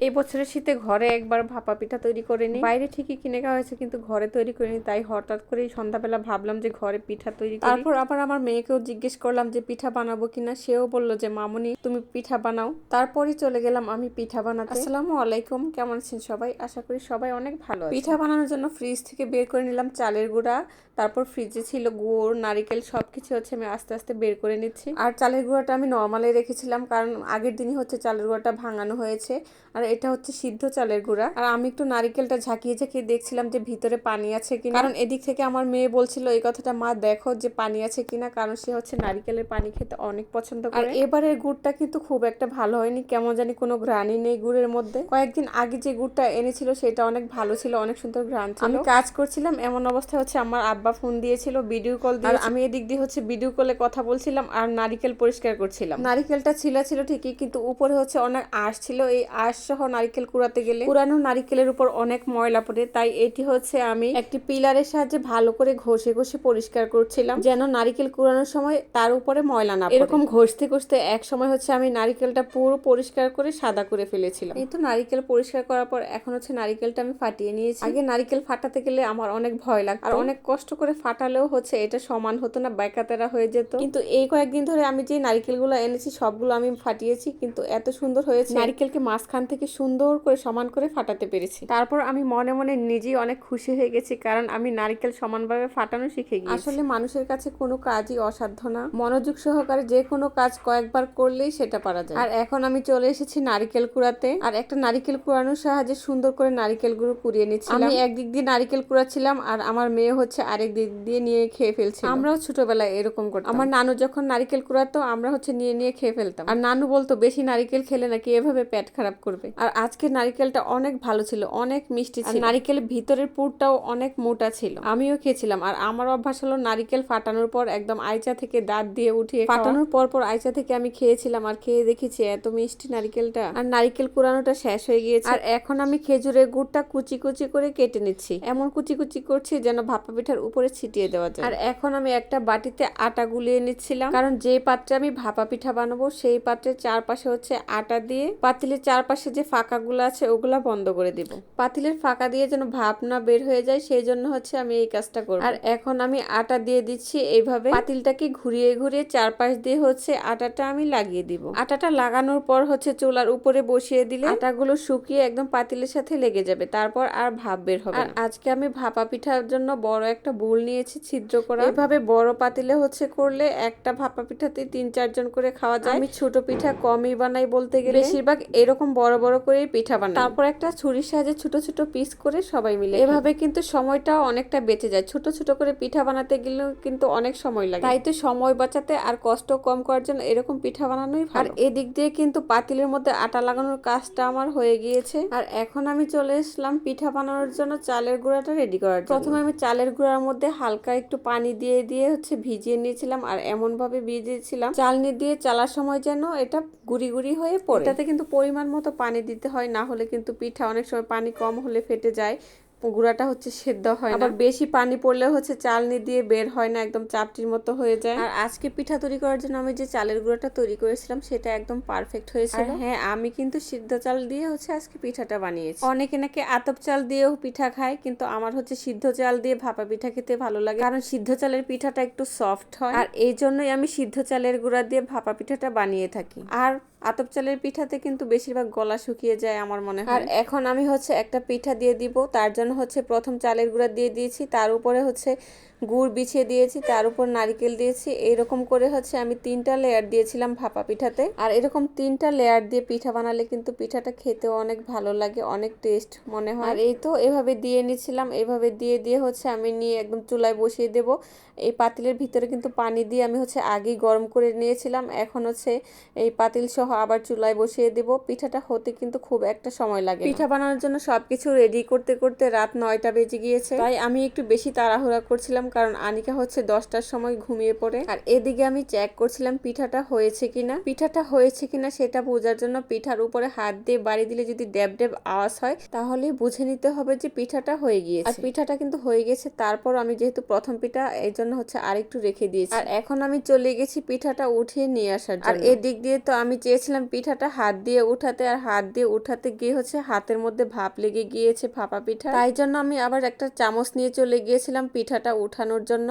এই বছরের শীতে ঘরে একবার ভাপা পিঠা তৈরি করে নি বাইরে ঠিকই কিনে খাওয়া হয়েছে কিন্তু ঘরে তৈরি করিনি তাই হঠাৎ করেই সন্ধ্যাবেলা ভাবলাম যে ঘরে পিঠা তৈরি তারপর আবার আমার মেয়েকেও জিজ্ঞেস করলাম যে পিঠা বানাবো কিনা সেও বলল যে মামুনি তুমি পিঠা বানাও। তারপরই চলে গেলাম আমি পিঠা বানাতে। আসসালামু আলাইকুম কেমন আছেন সবাই? আশা করি সবাই অনেক ভালো পিঠা বানানোর জন্য ফ্রিজ থেকে বের করে নিলাম চালের গুঁড়া তারপর ফ্রিজে ছিল গুড় নারিকেল সবকিছু হচ্ছে আমি আস্তে আস্তে বের করে নিচ্ছি। আর চালের গুঁড়াটা আমি নর্মালে রেখেছিলাম কারণ আগের দিনই হচ্ছে চালের গুঁড়াটা ভাঙানো হয়েছে। আর এটা হচ্ছে সিদ্ধ চালের গুঁড়া। আর আমি একটু নারিকেলটা ঝাঁকিয়ে ঝাঁকিয়ে দেখছিলাম যে ভিতরে পানি আছে কিনা। কারণ এদিক থেকে আমার মেয়ে বলছিল এই কথাটা মা দেখো যে পানি আছে কিনা। কারণ সে হচ্ছে নারিকেলের পানি খেতে অনেক পছন্দ করে। এবারের গুড়টা কিন্তু খুব একটা ভালো হয়নি। কেমন জানি কোনো ঘ্রাণই নেই গুড়ের মধ্যে। কয়েকদিন আগে যে গুড়টা এনেছিল সেটা অনেক ভালো ছিল অনেক সুন্দর ঘ্রাণ ছিল। আমি কাজ করছিলাম এমন অবস্থায় হচ্ছে আমার আব্বা ফোন দিয়েছিল ভিডিও কল দিয়ে আমি এদিক দিয়ে হচ্ছে ভিডিও কলে কথা বলছিলাম আর নারিকেল পরিষ্কার করছিলাম। নারিকেলটা ছিলা ছিল ঠিকই কিন্তু উপরে হচ্ছে অনেক আঁশ ছিল। এই আঁশ সহ নারিকেল কুড়াতে গেলে। পুরানো নারিকেলের উপর অনেক ময়লা পড়ে, তাই এটি হচ্ছে আমি একটি পিলারের সাহায্যে ভালো করে ঘষে ঘষে পরিষ্কার করছিলাম, যেন নারিকেল কুড়ানোর সময় তার উপরে ময়লা না এরকম ঘষতে ঘষতে এক সময় হচ্ছে আমি নারিকেলটা পুরো পরিষ্কার করে সাদা করে ফেলেছিলাম। এই তো নারিকেল পরিষ্কার করার পর এখন হচ্ছে নারিকেলটা আমি ফাটিয়ে নিয়েছি। আগে নারিকেল ফাটাতে গেলে আমার অনেক ভয় লাগতো। আর অনেক কষ্ট করে ফাটালেও হচ্ছে এটা সমান হতো না বাইকাতেরা হয়ে যেত। কিন্তু এই কয়েকদিন ধরে আমি যে নারিকেলগুলো এনেছি, সবগুলো আমি ফাটিয়েছি, কিন্তু এত সুন্দর হয়েছে। নারিকেলকে মাঝখান থেকে সুন্দর করে সমান করে ফাটাতে পেরেছি। তারপর আমি মনে মনে নিজেই অনেক খুশি হয়ে গেছি কারণ আমি নারিকেল সমানভাবে ফাটানো শিখে গেছি আসলে মানুষের কাছে কোনো কাজই অসাধ্য না। মনোযোগ সহকারে যে কোনো কাজ কয়েকবার করলেই সেটা পারা যায়। আর এখন আমি চলে এসেছি নারিকেল কুড়াতে। আর একটা নারিকেল কুড়ানোর সাহায্যে সুন্দর করে নারিকেলগুলো কুড়িয়ে নিচ্ছি আমি একদিক দিয়ে নারিকেল কুড়াচ্ছিলাম আর আমার মেয়ে হচ্ছে আরেক দিক দিয়ে নিয়ে খেয়ে ফেলছে আমরাও ছোটবেলায় এরকম করতাম। আমার নানু যখন নারিকেল কুড়াতো আমরা হচ্ছে নিয়ে নিয়ে খেয়ে ফেলতাম। আর নানু বলতো বেশি নারিকেল খেলে নাকি এভাবে পেট খারাপ করবে। আর আজকে নারিকেলটা অনেক ভালো ছিল অনেক মিষ্টি ছিল। নারিকেলের ভিতরের পুরটাও অনেক মোটা ছিল। আমিও খেয়েছিলাম আর আমার অভ্যাস হলো নারিকেল ফাটানোর পর একদম আইচা থেকে দাঁত দিয়ে উঠিয়ে ফাটানোর পর পর আইচা থেকে আমি খেয়েছিলাম আর খেয়ে দেখেছি এত মিষ্টি নারিকেলটা। আর নারিকেল কুড়ানোটা শেষ হয়ে গিয়েছে। আর এখন আমি খেজুরের গুড়টা কুচি কুচি করে কেটে নিচ্ছি। এমন কুচি কুচি করছি যেন ভাপা পিঠার উপরে ছিটিয়ে দেওয়া যায়। আর এখন আমি একটা বাটিতে আটা গুলিয়ে নিচ্ছিলাম। কারণ যে পাত্রে আমি ভাপা পিঠা বানাবো সেই পাত্রের চারপাশে হচ্ছে আটা দিয়ে পাতিলের চারপাশে যে ফাঁকাগুলো আছে, ওগুলো বন্ধ করে দিব। পাতিলের ফাঁকা দিয়ে যেন ভাপ না বের হয়ে যায়, সেই জন্য হচ্ছে আমি এই কাজটা করব। আর এখন আমি আটা দিয়ে দিচ্ছি এইভাবে। পাতিলটাকে ঘুরিয়ে ঘুরিয়ে চারপাশ দিয়ে হচ্ছে আটাটা আমি লাগিয়ে দিব। আটাটা লাগানোর পর হচ্ছে চুলার উপরে বসিয়ে দিলে আটাগুলো শুকিয়ে একদম পাতিলের সাথে লেগে যাবে। তারপর আর ভাপ বের হবে আর আজকে আমি ভাপা পিঠার জন্য বড় একটা বোল নিয়েছি, ছিদ্র করা। এভাবে বড় পাতিলে হচ্ছে করলে একটা ভাপা পিঠাতে তিন চারজন করে খাওয়া যায়। আমি ছোট পিঠা কমই বানাই বলতে গেলে। বেশিরভাগ এরকম বড় বড় করেই পিঠা বানাই। তারপর একটা ছুরির সাহায্যে ছোট ছোট পিস করে সবাই মিলে এভাবে কিন্তু সময়টাও অনেকটা বেঁচে যায়। ছোট ছোট করে পিঠা বানাতে গেলেও কিন্তু অনেক সময় লাগে। তাই তো সময় বাঁচাতে আর কষ্ট কম করার জন্য এরকম পিঠা বানানোই আর এদিক দিয়ে কিন্তু পাতিলের মধ্যে আটা লাগানোর কাজটা আমার হয়ে গিয়েছে। আর এখন আমি চলে এসলাম পিঠা বানানোর জন্য চালের গুঁড়াটা রেডি করার জন্য। প্রথমে আমি চালের গুঁড়ার মধ্যে হালকা একটু পানি দিয়ে দিয়ে হচ্ছে ভিজিয়ে নিয়েছিলাম আর এমন ভাবে ভিজিয়েছিলাম। চালনি দিয়ে চালার সময় যেন এটা গুড়ি গুড়ি হয়ে পড়ে। এটাতে কিন্তু পরিমাণ মতো পানি দিতে হয় না হলে কিন্তু পিঠা অনেক সময় পানি কম হলে ফেটে যায়। গুঁড়াটা হচ্ছে সেদ্ধ হয় আবার বেশি পানি পড়লে হচ্ছে চালনি দিয়ে বের হয় না একদম চাপটির মতো হয়ে যায়। আর আজকে পিঠা তৈরি করার জন্য আমি যে চালের গুঁড়াটা তৈরি করেছিলাম সেটা একদম পারফেক্ট হয়েছিল। হ্যাঁ আমি কিন্তু সিদ্ধ চাল দিয়ে হচ্ছে আজকে পিঠাটা বানিয়েছি। অনেকে নাকি আতপ চাল দিয়েও পিঠা খায় কিন্তু আমার হচ্ছে সিদ্ধ চাল দিয়ে ভাপা পিঠা খেতে ভালো লাগে। কারণ সিদ্ধ চালের পিঠাটা একটু সফট হয়। আর এই জন্যই আমি সিদ্ধ চালের গুঁড়া দিয়ে ভাপা পিঠাটা বানিয়ে থাকি। আর আতপ চালের পিঠাতে কিন্তু বেশিরভাগ গলা শুকিয়ে যায় আমার মনে হয়। আর এখন আমি হচ্ছে একটা পিঠা দিয়ে দিব তার জন্য হচ্ছে প্রথম চালের গুঁড়া দিয়ে দিয়েছি তার উপরে হচ্ছে গুড় বিছিয়ে দিয়েছি তার উপর নারকেল দিয়েছি এইরকম করে হচ্ছে আমি তিনটা লেয়ার দিয়েছিলাম ভাপা পিঠাতে। আর এরকম তিনটা লেয়ার দিয়ে পিঠা বানালে কিন্তু পিঠাটা খেতেও অনেক ভালো লাগে অনেক টেস্ট মনে হয়। আর এই তো এভাবে দিয়ে নিয়েছিলাম এভাবে দিয়ে দিয়ে হচ্ছে আমি নিয়ে একদম চুলায় বসিয়ে দেব। এই পাতিলের ভিতরে কিন্তু পানি দিয়ে আমি হচ্ছে আগেই গরম করে নিয়েছিলাম এখন হচ্ছে এই পাতিল সহ আবার চুলায় বসিয়ে দেব। পিঠাটা হতে কিন্তু খুব একটা সময় লাগে পিঠা বানানোর জন্য সবকিছু রেডি করতে করতে রাত নয়টা বেজে গিয়েছে। তাই আমি একটু বেশি তাড়াহুড়া করছিলাম কারণ আনিকা হচ্ছে দশটার সময় ঘুমিয়ে পড়ে। আর এদিকে আমি চেক করছিলাম পিঠাটা হয়েছে কিনা। পিঠাটা হয়েছে কিনা সেটা বোঝার জন্য পিঠার উপরে হাত দিয়ে বাড়ি দিলে যদি ড্যাব ড্যাব আওয়াজ হয় তাহলে বুঝে নিতে হবে যে পিঠাটা হয়ে গিয়েছে। আর পিঠাটা কিন্তু হয়ে গেছে তারপর আমি যেহেতু প্রথম পিঠা এই জন্য হচ্ছে আরেকটু রেখে দিয়েছি। আর এখন আমি চলে গেছি পিঠাটা উঠিয়ে নিয়ে আসার জন্য। আর এদিক দিয়ে তো আমি চেয়েছি গিয়েছিলাম পিঠাটা হাত দিয়ে উঠাতে আর হাত দিয়ে উঠাতে গিয়ে হচ্ছে হাতের মধ্যে ভাপ লেগে গিয়েছে ভাপা পিঠা। তাই জন্য আমি আবার একটা চামচ নিয়ে চলে গিয়েছিলাম পিঠাটা উঠানোর জন্য।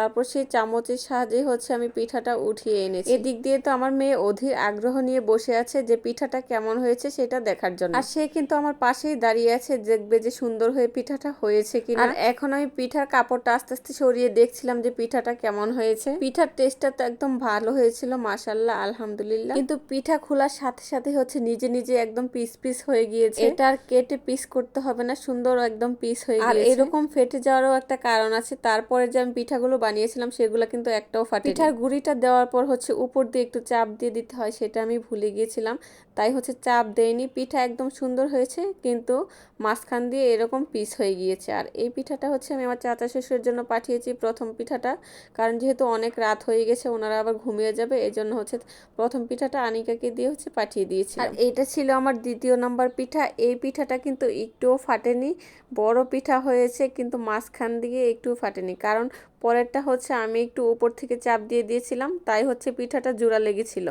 তারপর সেই চামচের সাহায্যে হচ্ছে আমি পিঠাটা উঠিয়ে এনেছি। এদিক দিয়ে তো আমার মেয়ে অধীর আগ্রহ নিয়ে বসে আছে যে পিঠাটা কেমন হয়েছে সেটা দেখার জন্য। আর সে কিন্তু আমার পাশেই দাঁড়িয়ে আছে, দেখবে যে সুন্দর হয়ে পিঠাটা হয়েছে কিনা। আর এখন আমি পিঠার কাপড়টা আস্তে আস্তে সরিয়ে দেখছিলাম যে পিঠাটা কেমন হয়েছে। পিঠার টেস্টটা তো একদম ভালো হয়েছিল মাসাল্লাহ আলহামদুলিল্লাহ। কিন্তু পিঠা খোলার সাথে সাথে হচ্ছে নিজে নিজে একদম পিস পিস হয়ে গিয়েছে। এটা আর কেটে পিস করতে হবে না, সুন্দর একদম পিস হয়ে গিয়েছে। আর এরকম ফেটে যাওয়ারও একটা কারণ আছে, তারপরে যে আমি পিঠাগুলো বানিয়েছিলাম সেগুলো কিন্তু একটাও ফাটে পিঠার গুঁড়িটা দেওয়ার পর হচ্ছে উপর দিয়ে একটু চাপ দিয়ে দিতে হয় সেটা আমি ভুলে গিয়েছিলাম। তাই হচ্ছে চাপ দেয়নি পিঠা একদম সুন্দর হয়েছে কিন্তু মাঝখান দিয়ে এরকম পিস হয়ে গিয়েছে। আর এই পিঠাটা হচ্ছে আমি আমার চাচা শ্বশুরের জন্য পাঠিয়েছি প্রথম পিঠাটা কারণ যেহেতু অনেক রাত হয়ে গেছে ওনারা আবার ঘুমিয়ে যাবে এই জন্য হচ্ছে প্রথম পিঠাটা আনিকাকে দিয়ে হচ্ছে পাঠিয়ে দিয়েছি আর এইটা ছিল আমার দ্বিতীয় নম্বর পিঠা এই পিঠাটা কিন্তু একটুও ফাটেনি বড় পিঠা হয়েছে কিন্তু মাঝখান দিয়ে একটুও ফাটেনি কারণ পরেরটা হচ্ছে আমি একটু উপর থেকে চাপ দিয়ে দিয়েছিলাম, তাই হচ্ছে পিঠাটা জোড়া লেগেছিল।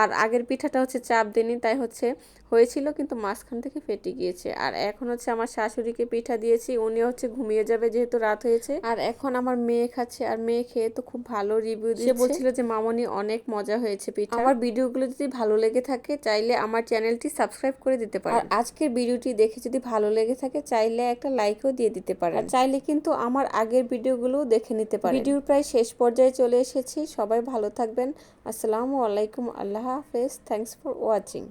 আর আগের পিঠাটা হচ্ছে চাপ দিইনি তাই হচ্ছে হয়েছিল কিন্তু মাঝখান থেকে ফেটে গিয়েছে। আর এখন হচ্ছে আমার শাশুড়িকে পিঠা দিয়েছি উনি হচ্ছে ঘুমিয়ে যাবে যেহেতু রাত হয়েছে। আর এখন আমার মেয়ে খাচ্ছে আর মেয়ে খেয়ে তো খুব ভালো রিভিউ দিচ্ছে। বলছিল যে মামনি অনেক মজা হয়েছে পিঠা। আমার ভিডিওগুলো যদি ভালো লেগে থাকে চাইলে আমার চ্যানেলটি সাবস্ক্রাইব করে দিতে পারেন। আর আজকের ভিডিওটি দেখে যদি ভালো লেগে থাকে চাইলে একটা লাইকও দিয়ে দিতে পারেন। আর চাইলে কিন্তু আমার আগের ভিডিওগুলোও দেখে নিতে পারেন। ভিডিওর প্রায় শেষ পর্যায়ে চলে এসেছি। সবাই ভালো থাকবেন। আসসালামু আলাইকুম। আল্লাহ হাফেজ। Thanks for watching